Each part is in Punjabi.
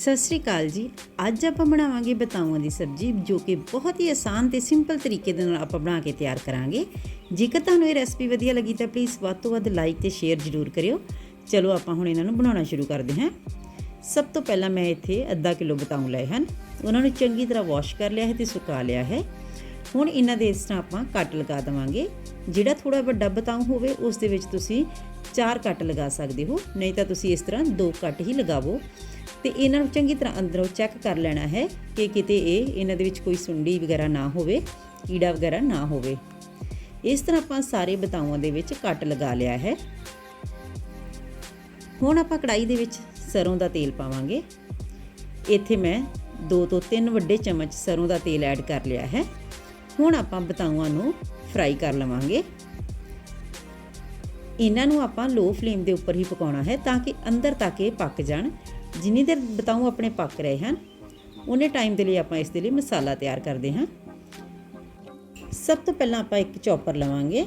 ਸਤਿ ਸ੍ਰੀ ਅਕਾਲ ਜੀ। ਅੱਜ ਆਪਾਂ ਬਣਾਵਾਂਗੇ ਬਤਾਊਆਂ ਦੀ ਸਬਜ਼ੀ, ਜੋ ਕਿ ਬਹੁਤ ਹੀ ਆਸਾਨ ਤੇ ਸਿੰਪਲ ਤਰੀਕੇ ਦੇ ਨਾਲ ਆਪਾਂ ਬਣਾ ਕੇ ਤਿਆਰ ਕਰਾਂਗੇ। ਜੇਕਰ ਤੁਹਾਨੂੰ ਇਹ ਰੈਸਪੀ ਵਧੀਆ ਲੱਗੀ ਤਾਂ ਪਲੀਜ਼ ਵੱਧ ਤੋਂ ਵੱਧ ਲਾਈਕ ਤੇ ਸ਼ੇਅਰ ਜ਼ਰੂਰ ਕਰਿਓ। ਚਲੋ ਆਪਾਂ ਹੁਣ ਇਹਨਾਂ ਨੂੰ ਬਣਾਉਣਾ ਸ਼ੁਰੂ ਕਰਦੇ ਹਾਂ। ਸਭ ਤੋਂ ਪਹਿਲਾਂ ਮੈਂ ਇੱਥੇ ਅੱਧਾ ਕਿਲੋ ਬਤਾਊ ਲਏ ਹਨ। ਉਹਨਾਂ ਨੂੰ ਚੰਗੀ ਤਰ੍ਹਾਂ ਵਾਸ਼ ਕਰ ਲਿਆ ਹੈ ਤੇ ਸੁਕਾ ਲਿਆ ਹੈ। ਹੁਣ ਇਹਨਾਂ ਦੇ ਇਸ ਤਰ੍ਹਾਂ ਆਪਾਂ ਕੱਟ ਲਗਾ ਦਵਾਂਗੇ। ਜਿਹੜਾ ਥੋੜਾ ਵੱਡਾ ਬਤਾਊ ਹੋਵੇ, ਉਸ ਦੇ ਵਿੱਚ ਤੁਸੀਂ ਚਾਰ ਕੱਟ ਲਗਾ ਸਕਦੇ ਹੋ, ਨਹੀਂ ਤਾਂ ਤੁਸੀਂ ਇਸ ਤਰ੍ਹਾਂ ਦੋ ਕੱਟ ਹੀ ਲਗਾਵੋ। ਤੇ ਇਹਨਾਂ ਨੂੰ ਚੰਗੀ ਤਰ੍ਹਾਂ ਅੰਦਰੋਂ ਚੈੱਕ ਕਰ ਲੈਣਾ ਹੈ ਕਿ ਕਿਤੇ ਇਹ ਇਹਨਾਂ ਦੇ ਵਿੱਚ ਕੋਈ ਸੁੰਡੀ ਵਗੈਰਾ ਨਾ ਹੋਵੇ, ਕੀੜਾ ਵਗੈਰਾ ਨਾ ਹੋਵੇ। ਇਸ ਤਰ੍ਹਾਂ ਆਪਾਂ ਸਾਰੇ ਬਤਾਊਆਂ ਦੇ ਵਿੱਚ ਕੱਟ ਲਗਾ ਲਿਆ ਹੈ। ਹੁਣ ਆਪਾਂ ਕੜਾਈ ਦੇ ਵਿੱਚ ਸਰੋਂ ਦਾ ਤੇਲ ਪਾਵਾਂਗੇ। ਇੱਥੇ ਮੈਂ 2 ਤੋਂ 3 ਵੱਡੇ ਚਮਚ ਸਰੋਂ ਦਾ ਤੇਲ ਐਡ ਕਰ ਲਿਆ ਹੈ। ਹੁਣ ਆਪਾਂ ਬਤਾਊਆਂ ਨੂੰ ਫਰਾਈ ਕਰ ਲਵਾਂਗੇ। ਇਹਨਾਂ ਨੂੰ ਆਪਾਂ ਲੋ ਫਲੇਮ ਦੇ ਉੱਪਰ ਹੀ ਪਕਾਉਣਾ ਹੈ ਤਾਂ ਕਿ ਅੰਦਰ ਤੱਕ ਇਹ ਪੱਕ ਜਾਣ। ਜਿੰਨੀ ਦੇਰ ਬਤਾਊ ਆਪਣੇ ਪੱਕ ਰਹੇ ਹਨ, ਉਹਨੇ ਟਾਈਮ ਦੇ ਲਈ ਆਪਾਂ ਇਸ ਦੇ ਲਈ ਮਸਾਲਾ ਤਿਆਰ ਕਰਦੇ ਹਾਂ। ਸਭ ਤੋਂ ਪਹਿਲਾਂ ਆਪਾਂ ਇੱਕ ਚੌਪਰ ਲਵਾਂਗੇ।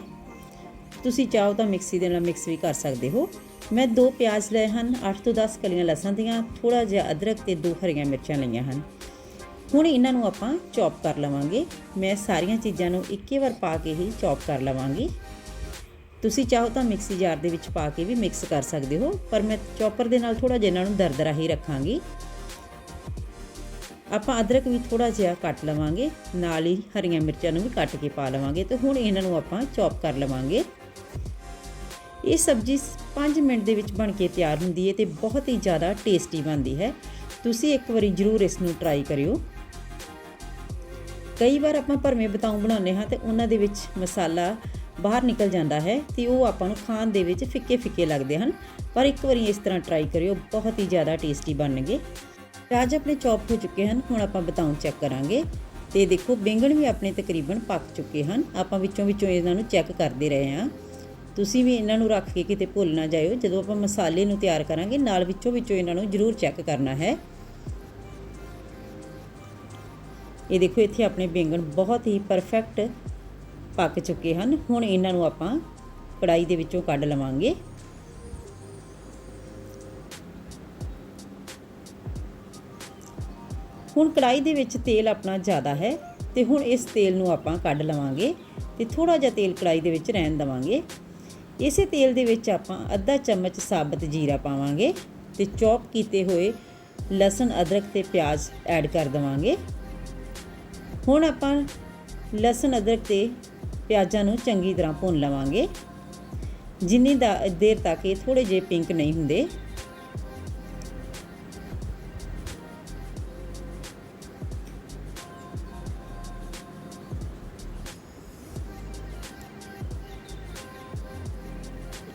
ਤੁਸੀਂ ਚਾਹੋ ਤਾਂ ਮਿਕਸੀ ਦੇ ਨਾਲ ਮਿਕਸ ਵੀ ਕਰ ਸਕਦੇ ਹੋ। ਮੈਂ ਦੋ ਪਿਆਜ਼ ਲਏ ਹਨ 8 ਤੋਂ 10 ਕਲੀਆਂ ਲਸਣ ਦੀਆਂ ਥੋੜਾ ਜਿਹਾ ਅਦਰਕ ਤੇ ਦੋ ਹਰੀਆਂ ਮਿਰਚਾਂ ਲਈਆਂ ਹਨ। ਹੁਣ ਇਹਨਾਂ ਨੂੰ ਆਪਾਂ ਚੌਪ ਕਰ ਲਵਾਂਗੇ। ਮੈਂ ਸਾਰੀਆਂ ਚੀਜ਼ਾਂ ਨੂੰ ਇੱਕੇ ਵਾਰ ਪਾ ਕੇ ਹੀ ਚੌਪ ਕਰ ਲਵਾਂਗੀ। ਤੁਸੀਂ ਚਾਹੋ ਤਾਂ ਮਿਕਸੀ ਜਾਰ ਦੇ ਵਿੱਚ ਪਾ ਕੇ ਵੀ ਮਿਕਸ ਕਰ ਸਕਦੇ ਹੋ, ਪਰ ਮੈਂ ਚੌਪਰ ਦੇ ਨਾਲ ਥੋੜਾ ਜਿਹਾ ਇਹਨਾਂ ਨੂੰ ਦਰਦਰਾ ਹੀ ਰੱਖਾਂਗੀ। ਆਪਾਂ ਅਦਰਕ ਵੀ ਥੋੜਾ ਜਿਹਾ ਕੱਟ ਲਵਾਂਗੇ, ਨਾਲ ਹੀ ਹਰੀਆਂ ਮਿਰਚਾਂ ਨੂੰ ਵੀ ਕੱਟ ਕੇ ਪਾ ਲਵਾਂਗੇ ਤੇ ਹੁਣ ਇਹਨਾਂ ਨੂੰ ਆਪਾਂ ਚੌਪ ਕਰ ਲਵਾਂਗੇ। ਇਹ ਸਬਜ਼ੀ 5 ਮਿੰਟ ਦੇ ਵਿੱਚ ਬਣ ਕੇ ਤਿਆਰ ਹੁੰਦੀ ਹੈ ਤੇ ਬਹੁਤ ਹੀ ਜ਼ਿਆਦਾ ਟੇਸਟੀ ਬਣਦੀ ਹੈ। ਤੁਸੀਂ ਇੱਕ ਵਾਰੀ ਜ਼ਰੂਰ ਇਸ ਨੂੰ ਟਰਾਈ ਕਰਿਓ। ਕਈ ਵਾਰ ਆਪਾਂ ਭਰਵੇਂ ਬਤਾਉ ਬਣਾਉਂਦੇ ਹਾਂ ਤੇ ਉਹਨਾਂ ਦੇ ਵਿੱਚ ਮਸਾਲਾ ਬਾਹਰ ਨਿਕਲ ਜਾਂਦਾ ਹੈ ਤੇ ਉਹ ਆਪਾਂ ਨੂੰ ਖਾਣ ਦੇ ਵਿੱਚ ਫਿੱਕੇ ਫਿੱਕੇ ਲੱਗਦੇ ਹਨ। ਪਰ ਇੱਕ ਵਾਰੀ ਇਸ ਤਰ੍ਹਾਂ ਟਰਾਈ ਕਰਿਓ, ਬਹੁਤ ਹੀ ਜ਼ਿਆਦਾ ਟੇਸਟੀ ਬਣਨਗੇ। ਪਿਆਜ਼ ਆਪਣੇ ਚੌਪ ਹੋ ਚੁੱਕੇ ਹਨ, ਹੁਣ ਆਪਾਂ ਬਤਾਉ ਚੈੱਕ ਕਰਾਂਗੇ। ਤੇ ਦੇਖੋ, ਬੈਂਗਣ ਵੀ ਆਪਣੇ ਤਕਰੀਬਨ ਪੱਕ ਚੁੱਕੇ ਹਨ। ਆਪਾਂ ਵਿੱਚੋਂ ਵਿੱਚੋਂ ਇਹਨਾਂ ਨੂੰ ਚੈੱਕ ਕਰਦੇ ਰਹੇ ਹਾਂ। ਤੁਸੀਂ ਵੀ ਇਹਨਾਂ ਨੂੰ ਰੱਖ ਕੇ ਕਿਤੇ ਭੁੱਲ ਨਾ ਜਾਇਓ। ਜਦੋਂ ਆਪਾਂ ਮਸਾਲੇ ਨੂੰ ਤਿਆਰ ਕਰਾਂਗੇ, ਨਾਲ ਵਿੱਚੋਂ ਵਿੱਚੋਂ ਇਹਨਾਂ ਨੂੰ ਜ਼ਰੂਰ ਚੈੱਕ ਕਰਨਾ ਹੈ। ਇਹ ਦੇਖੋ, ਇੱਥੇ ਆਪਣੇ ਬੈਂਗਣ ਬਹੁਤ ਹੀ ਪਰਫੈਕਟ ਪੱਕ ਚੁੱਕੇ ਹਨ। ਹੁਣ ਇਹਨਾਂ ਨੂੰ ਆਪਾਂ ਕੜਾਈ ਦੇ ਵਿੱਚੋਂ ਕੱਢ ਲਵਾਂਗੇ। ਹੁਣ ਕੜਾਈ ਦੇ ਵਿੱਚ ਤੇਲ ਆਪਣਾ ਜ਼ਿਆਦਾ ਹੈ ਤੇ ਹੁਣ ਇਸ ਤੇਲ ਨੂੰ ਆਪਾਂ ਕੱਢ ਲਵਾਂਗੇ ਤੇ ਥੋੜਾ ਜਿਹਾ ਤੇਲ ਕੜਾਈ ਦੇ ਵਿੱਚ ਰਹਿਣ ਦਵਾਂਗੇ। ਇਸੇ ਤੇਲ ਦੇ ਵਿੱਚ ਆਪਾਂ ਅੱਧਾ ਚਮਚ ਸਾਬਤ ਜੀਰਾ ਪਾਵਾਂਗੇ ਤੇ ਚੌਪ ਕੀਤੇ ਹੋਏ ਲਸਣ, ਅਦਰਕ ਤੇ ਪਿਆਜ਼ ਐਡ ਕਰ ਦਵਾਂਗੇ। ਹੁਣ ਆਪਾਂ ਲਸਣ, ਅਦਰਕ ਤੇ ਪਿਆਜ਼ਾਂ ਨੂੰ ਚੰਗੀ ਤਰ੍ਹਾਂ ਭੁੰਨ ਲਵਾਂਗੇ। ਜਿੰਨੀ ਦਾ ਦੇਰ ਤੱਕ ਇਹ ਥੋੜੇ ਜਿਹੇ ਪਿੰਕ ਨਹੀਂ ਹੁੰਦੇ।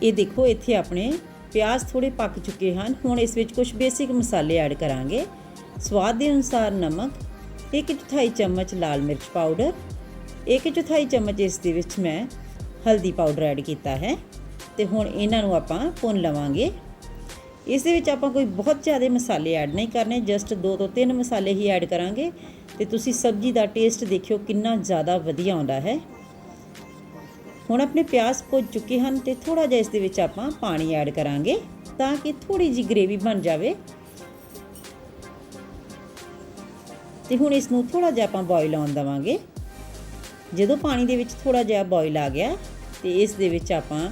ਇਹ ਦੇਖੋ, ਇੱਥੇ ਆਪਣੇ ਪਿਆਜ਼ ਥੋੜੇ ਪੱਕ ਚੁੱਕੇ ਹਨ। ਹੁਣ ਇਸ ਵਿੱਚ ਕੁਝ ਬੇਸਿਕ ਮਸਾਲੇ ਐਡ ਕਰਾਂਗੇ। ਸਵਾਦ ਦੇ ਅਨੁਸਾਰ ਨਮਕ, ਇੱਕ ਚੌਥਾਈ ਚਮਚ ਲਾਲ ਮਿਰਚ ਪਾਊਡਰ ਇੱਕ ਚੌਥਾਈ ਚਮਚ ਇਸ ਦੇ ਵਿੱਚ ਮੈਂ ਹਲਦੀ ਪਾਊਡਰ ਐਡ ਕੀਤਾ ਹੈ ਤੇ ਹੁਣ ਇਹਨਾਂ ਨੂੰ ਆਪਾਂ ਭੁੰਨ ਲਵਾਂਗੇ। ਇਸ ਦੇ ਵਿੱਚ ਆਪਾਂ ਕੋਈ ਬਹੁਤ ਜ਼ਿਆਦਾ ਮਸਾਲੇ ਐਡ ਨਹੀਂ ਕਰਨੇ ਜਸਟ 2 ਤੋਂ 3 ਮਸਾਲੇ ਹੀ ਐਡ ਕਰਾਂਗੇ ਤੇ ਤੁਸੀਂ ਸਬਜ਼ੀ ਦਾ ਟੇਸਟ ਦੇਖਿਓ ਕਿੰਨਾ ਜ਼ਿਆਦਾ ਵਧੀਆ ਆਉਂਦਾ ਹੈ। ਹੁਣ ਆਪਣੇ ਪਿਆਜ਼ ਭੁੱਜ ਚੁੱਕੇ ਹਨ ਤੇ ਥੋੜਾ ਜਿਹਾ ਇਸ ਦੇ ਵਿੱਚ ਆਪਾਂ ਪਾਣੀ ਐਡ ਕਰਾਂਗੇ ਤਾਂ ਕਿ ਥੋੜੀ ਜੀ ਗ੍ਰੇਵੀ ਬਣ ਜਾਵੇ। ਤੇ ਹੁਣ ਇਸ ਨੂੰ ਥੋੜਾ ਜਿਹਾ ਆਪਾਂ ਬੋਇਲ ਆਉਣ ਦਵਾਂਗੇ। ਜਦੋਂ ਪਾਣੀ ਦੇ ਵਿੱਚ ਥੋੜਾ ਜਿਹਾ ਬੋਇਲ ਆ ਗਿਆ ਤੇ ਇਸ ਦੇ ਵਿੱਚ ਆਪਾਂ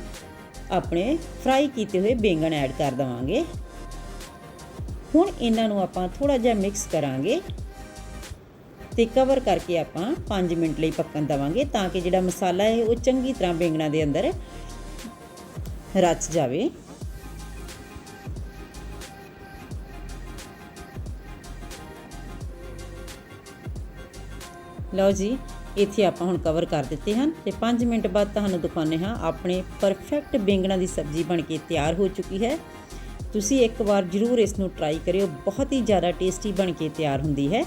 ਆਪਣੇ ਫਰਾਈ ਕੀਤੇ ਹੋਏ ਬੈਂਗਣ ਐਡ ਕਰ ਦਵਾਂਗੇ। ਹੁਣ ਇਹਨਾਂ ਨੂੰ ਆਪਾਂ ਥੋੜਾ ਜਿਹਾ ਮਿਕਸ ਕਰਾਂਗੇ ਤੇ ਕਵਰ ਕਰਕੇ ਆਪਾਂ 5 ਮਿੰਟ ਲਈ ਪੱਕਣ ਦਵਾਂਗੇ ਤਾਂ ਕਿ ਜਿਹੜਾ ਮਸਾਲਾ ਹੈ ਉਹ ਚੰਗੀ ਤਰ੍ਹਾਂ ਬੈਂਗਣਾ ਦੇ ਅੰਦਰ ਰਚ ਜਾਵੇ। ਲਓ ਜੀ ਇੱਥੇ ਆਪਾਂ ਹੁਣ ਕਵਰ ਕਰ ਦਿੱਤੇ ਹਨ ਤੇ 5 ਮਿੰਟ ਬਾਅਦ ਤੁਹਾਨੂੰ ਦਿਖਾਉਂਦੇ ਹਾਂ ਆਪਣੇ ਪਰਫੈਕਟ ਬੈਂਗਣਾ ਦੀ ਸਬਜ਼ੀ ਬਣ ਕੇ ਤਿਆਰ ਹੋ ਚੁੱਕੀ ਹੈ। ਤੁਸੀਂ ਇੱਕ ਵਾਰ ਜ਼ਰੂਰ ਇਸ ਨੂੰ ਟਰਾਈ ਕਰਿਓ, ਬਹੁਤ ਹੀ ਜ਼ਿਆਦਾ ਟੇਸਟੀ ਬਣ ਕੇ ਤਿਆਰ ਹੁੰਦੀ ਹੈ।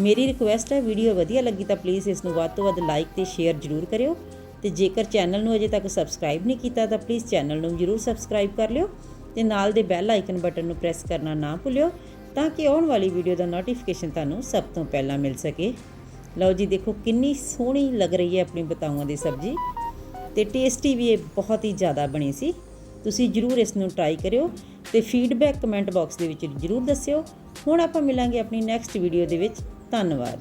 ਮੇਰੀ ਰਿਕੁਐਸਟ ਹੈ ਵੀਡੀਓ ਵਧੀਆ ਲੱਗੀ ਤਾਂ ਪਲੀਜ਼ ਇਸ ਨੂੰ ਵੱਧ ਤੋਂ ਵੱਧ ਲਾਈਕ ਤੇ ਸ਼ੇਅਰ ਜ਼ਰੂਰ ਕਰਿਓ। ਤੇ ਜੇਕਰ ਚੈਨਲ ਨੂੰ ਅਜੇ ਤੱਕ ਸਬਸਕ੍ਰਾਈਬ ਨਹੀਂ ਕੀਤਾ ਤਾਂ ਪਲੀਜ਼ ਚੈਨਲ ਨੂੰ ਜ਼ਰੂਰ ਸਬਸਕ੍ਰਾਈਬ ਕਰ ਲਿਓ ਤੇ ਨਾਲ ਦੇ ਬੈਲ ਆਈਕਨ ਬਟਨ ਨੂੰ ਪ੍ਰੈਸ ਕਰਨਾ ਨਾ ਭੁੱਲਿਓ ਤਾਂ ਕਿ ਆਉਣ ਵਾਲੀ ਵੀਡੀਓ ਦਾ ਨੋਟੀਫਿਕੇਸ਼ਨ ਤੁਹਾਨੂੰ ਸਭ ਤੋਂ ਪਹਿਲਾਂ ਮਿਲ ਸਕੇ। ਲਓ ਜੀ, ਦੇਖੋ ਕਿੰਨੀ ਸੋਹਣੀ ਲੱਗ ਰਹੀ ਹੈ ਆਪਣੀ ਬਤਾਊਆਂ ਦੀ ਸਬਜ਼ੀ। ਤੇ ਟੇਸਟੀ ਵੀ ਇਹ ਬਹੁਤ ਹੀ ਜ਼ਿਆਦਾ ਬਣੀ ਸੀ। ਤੁਸੀਂ ਜਰੂਰ ਇਸ ਨੂੰ ਟਰਾਈ ਕਰਿਓ ਤੇ ਫੀਡਬੈਕ ਕਮੈਂਟ ਬਾਕਸ ਦੇ ਵਿੱਚ ਜਰੂਰ ਦੱਸਿਓ। ਹੁਣ ਆਪਾਂ ਮਿਲਾਂਗੇ ਆਪਣੀ ਨੈਕਸਟ ਵੀਡੀਓ ਦੇ ਵਿੱਚ। ਧੰਨਵਾਦ।